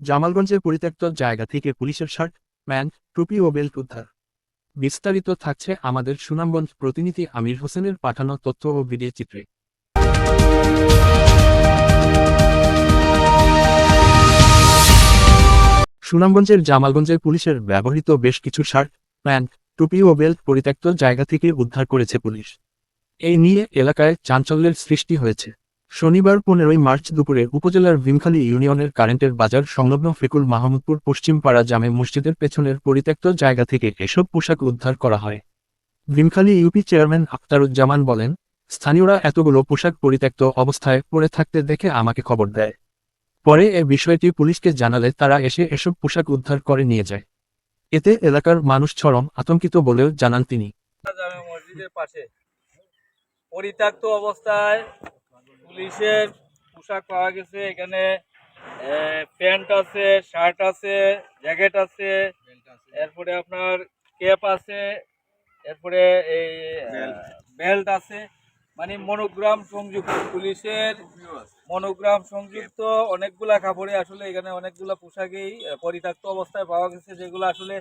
জামালগঞ্জের পরিত্যক্ত জায়গা থেকে পুলিশের শার্ট প্যান্ট টুপি ও বেল্ট উদ্ধার। বিস্তারিত থাকছে আমাদের সুনামগঞ্জ প্রতিনিধি আমির হোসেনের পাঠানো তথ্য ও ভিডিও চিত্রে। সুনামগঞ্জের জামালগঞ্জের পুলিশের ব্যবহৃত বেশ কিছু শার্ট প্যান্ট টুপি ও বেল্ট পরিত্যক্ত জায়গা থেকে উদ্ধার করেছে পুলিশ। এই নিয়ে এলাকায় চাঞ্চল্যের সৃষ্টি হয়েছে। শনিবার পনেরোই মার্চ দুপুরে উপজেলার ভীমখালী ইউনিয়নের কারেন্টের বাজার সংলগ্ন ফেকুল মাহমুদপুর পশ্চিমপাড়া জামে মসজিদের পেছনের পরিত্যক্ত জায়গা থেকে এসব পোশাক উদ্ধার করা হয়। ভীমখালী ইউপি চেয়ারম্যান আখতারুজ্জামান বলেন, স্থানীয়রা এতগুলো পোশাক পরিত্যক্ত অবস্থায় পড়ে থাকতে দেখে আমাকে খবর দেয়। পরে এ বিষয়টি পুলিশকে জানালে তারা এসে এসব পোশাক উদ্ধার করে নিয়ে যায়। এতে এলাকার মানুষ চরম আতঙ্কিত বলেও জানান তিনি। পরিত্যক্ত অবস্থায় পুলিশের পোশাক পাওয়া গেছে এখানে প্যান্ট আছে শার্ট আছে জ্যাকেট আছে এরপরে আপনার ক্যাপ আছে এরপরে এই বেল্ট। আছে মানে মনোগ্রাম সংযুক্ত পুলিশের মনোগ্রাম সংযুক্ত অনেকগুলা কাপড়ে আসলে এখানে অনেকগুলা পোশাকেই পরিত্যক্ত অবস্থায় পাওয়া গেছে যেগুলো আসলে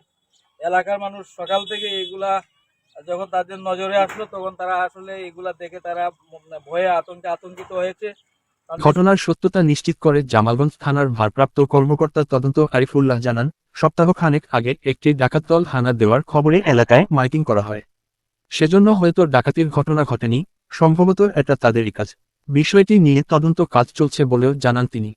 এলাকার মানুষ সকাল থেকে এগুলা যখন তাদের নজরে আসলো, তখন তারা আসলে এগুলা দেখে তারা ভয়ে আতঙ্কে আতঙ্কিত হয়েছে। ঘটনার সত্যতা নিশ্চিত করে জামালগঞ্জ থানার ভারপ্রাপ্ত কর্মকর্তা তদন্ত আরিফুল্লাহ জানান সপ্তাহ খানেক আগে একটি ডাকাতদল হানা দেওয়ার খবরে এলাকায় মাইকিং করা হয়। সেজন্য হয়তো ডাকাতির ঘটনা ঘটেনি, সম্ভবত এটা তাদেরই কাজ। বিষয়টি নিয়ে তদন্ত কাজ চলছে বলেও জানান তিনি।